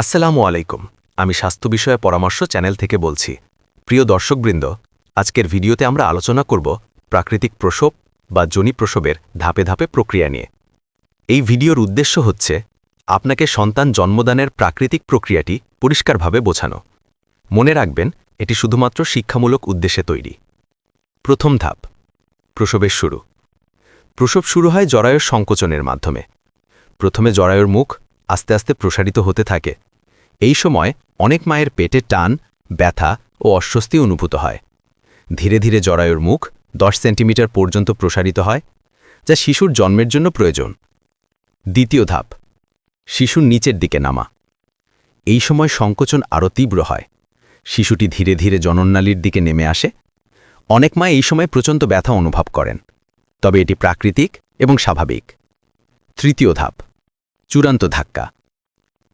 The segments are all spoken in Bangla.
আসসালামু আলাইকুম। আমি স্বাস্থ্য বিষয়ে পরামর্শ চ্যানেল থেকে বলছি। প্রিয় দর্শকবৃন্দ, আজকের ভিডিওতে আমরা আলোচনা করব প্রাকৃতিক প্রসব বা জনি প্রসবের ধাপে ধাপে প্রক্রিয়া নিয়ে। এই ভিডিওর উদ্দেশ্য হচ্ছে আপনাকে সন্তান জন্মদানের প্রাকৃতিক প্রক্রিয়াটি পরিষ্কারভাবে বোঝানো। মনে রাখবেন, এটি শুধুমাত্র শিক্ষামূলক উদ্দেশ্যে তৈরি। প্রথম ধাপ, প্রসবের শুরু। প্রসব শুরু হয় জরায়ুর সংকোচনের মাধ্যমে। প্রথমে জরায়ুর মুখ আস্তে আস্তে প্রসারিত হতে থাকে। এই সময় অনেক মায়ের পেটে টান, ব্যথা ও অস্বস্তি অনুভূত হয়। ধীরে ধীরে জরায়ুর মুখ দশ সেন্টিমিটার পর্যন্ত প্রসারিত হয়, যা শিশুর জন্মের জন্য প্রয়োজন। দ্বিতীয় ধাপ, শিশুর নিচের দিকে নামা। এই সময় সংকোচন আরও তীব্র হয়। শিশুটি ধীরে ধীরে জনননালীর দিকে নেমে আসে। অনেক মা এই সময় প্রচণ্ড ব্যথা অনুভব করেন, তবে এটি প্রাকৃতিক এবং স্বাভাবিক। তৃতীয় ধাপ, চূড়ান্ত ধাক্কা।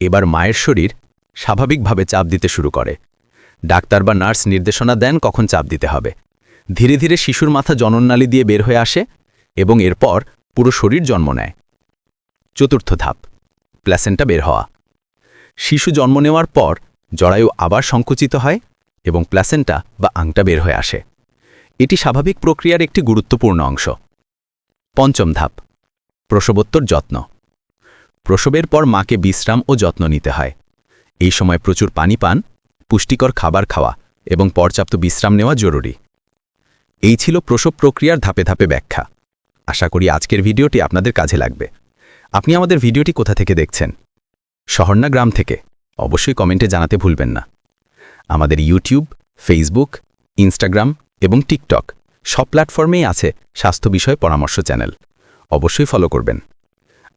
এবার মায়ের শরীর স্বাভাবিকভাবে চাপ দিতে শুরু করে। ডাক্তার বা নার্স নির্দেশনা দেন কখন চাপ দিতে হবে। ধীরে ধীরে শিশুর মাথা জনননালী দিয়ে বের হয়ে আসে এবং এরপর পুরো শরীর জন্ম নেয়। চতুর্থ ধাপ প্ল্যাসেন্টা বের হওয়া। শিশু জন্ম নেওয়ার পর জরায়ু আবার সংকুচিত হয় এবং প্ল্যাসেন্টা বা আংটা বের হয়ে আসে। এটি স্বাভাবিক প্রক্রিয়ার একটি গুরুত্বপূর্ণ অংশ। পঞ্চম ধাপ, প্রসবোত্তর যত্ন। প্রসবের পর মাকে বিশ্রাম ও যত্ন নিতে হয়। এই সময় প্রচুর পানি পান, পুষ্টিকর খাবার খাওয়া এবং পর্যাপ্ত বিশ্রাম নেওয়া জরুরি। এই ছিল প্রসব প্রক্রিয়ার ধাপে ধাপে ব্যাখ্যা। আশা করি আজকের ভিডিওটি আপনাদের কাজে লাগবে। আপনি আমাদের ভিডিওটি কোথা থেকে দেখছেন? শহর না গ্রাম থেকে। অবশ্যই কমেন্টে জানাতে ভুলবেন না। আমাদের ইউটিউব, ফেসবুক, ইনস্টাগ্রাম এবং টিকটক সব প্ল্যাটফর্মেই আছে স্বাস্থ্য বিষয় পরামর্শ চ্যানেল। অবশ্যই ফলো করবেন।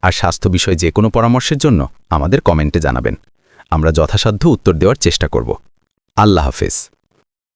আর স্বাস্থ্য বিষয়ে যে কোনো পরামর্শের জন্য আমাদের কমেন্টে জানাবেন। আমরা যথাসাধ্য উত্তর দেওয়ার চেষ্টা করব। আল্লাহ হাফেজ।